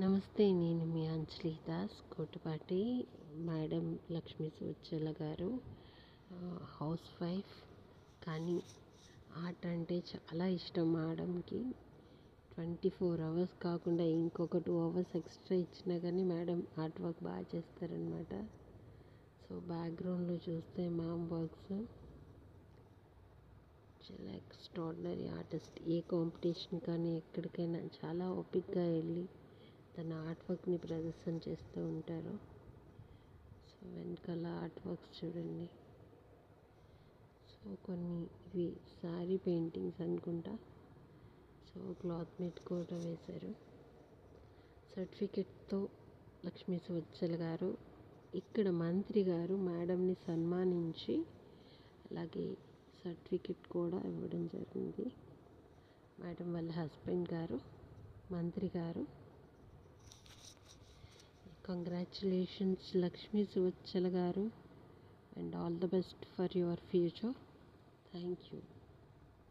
నమస్తే నేను మీ అంజలి దాస్ కోటిపాటి. మేడం లక్ష్మీ సువచ్చల గారు హౌస్ వైఫ్. కానీ ఆర్ట్ అంటే చాలా ఇష్టం మేడంకి. ట్వంటీ ఫోర్ అవర్స్ కాకుండా ఇంకొక టూ అవర్స్ ఎక్స్ట్రా ఇచ్చినా కానీ మేడం ఆర్ట్ వర్క్ బాగా చేస్తారనమాట సో బ్యాక్గ్రౌండ్లో చూస్తే మ్యామ్ వర్క్స్. చాలా ఎక్స్ట్రాడినరీ ఆర్టిస్ట్. ఏ కాంపిటీషన్ కానీ ఎక్కడికైనా చాలా ఓపిక్గా వెళ్ళి తన ఆర్ట్ వర్క్ని ప్రదర్శన చేస్తూ ఉంటారు. సో వెనకాల ఆర్ట్ వర్క్స్ చూడండి. సో కొన్ని ఇవి శారీ పెయింటింగ్స్ అనుకుంటా. సో క్లాత్ మీద కూడా వేశారు. సర్టిఫికెట్తో లక్ష్మీ సువచ్చల గారు ఇక్కడ మంత్రి గారు మేడంని సన్మానించి అలాగే సర్టిఫికెట్ కూడా ఇవ్వడం జరిగింది. మేడం వాళ్ళ హస్బెండ్ గారు మంత్రి గారు. కంగ్రాచులేషన్స్ లక్ష్మీ సువచ్చల గారు and all the best for your future. Thank you.